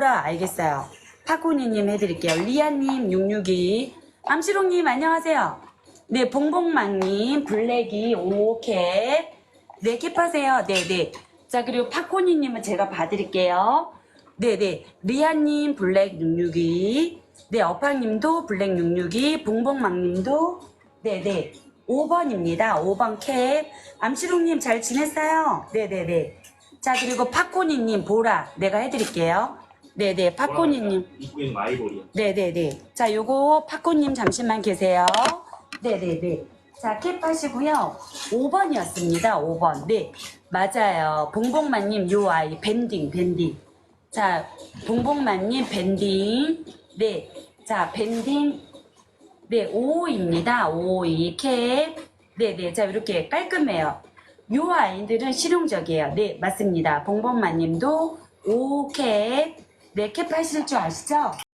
보라 알겠어요. 파코니님 해드릴게요. 리아님 662 암시롱님 안녕하세요. 네 봉봉망님 블랙이 오케이 네 캡하세요. 네네 자 그리고 파코니님은 제가 봐드릴게요. 네네 리아님 블랙 662 네 어팡님도 블랙 662 봉봉망님도 네네 5번입니다. 5번 캡 암시롱님 잘 지냈어요? 네네네 자 그리고 파코니님 보라 내가 해드릴게요. 네네 파코니님 이구행 마이볼이요. 네네네. 자, 요거 파코님 잠시만 계세요. 네네네. 자, 캡하시고요. 5번이었습니다. 5번. 네, 맞아요. 봉봉만님 요 아이 밴딩 밴딩. 자, 봉봉만님 밴딩. 네, 자 밴딩. 네, 5입니다. 5, 2 캡. 네네. 자, 이렇게 깔끔해요. 요 아이들은 실용적이에요. 네, 맞습니다. 봉봉만님도 5 캡. 네, 캡 하실 줄 아시죠?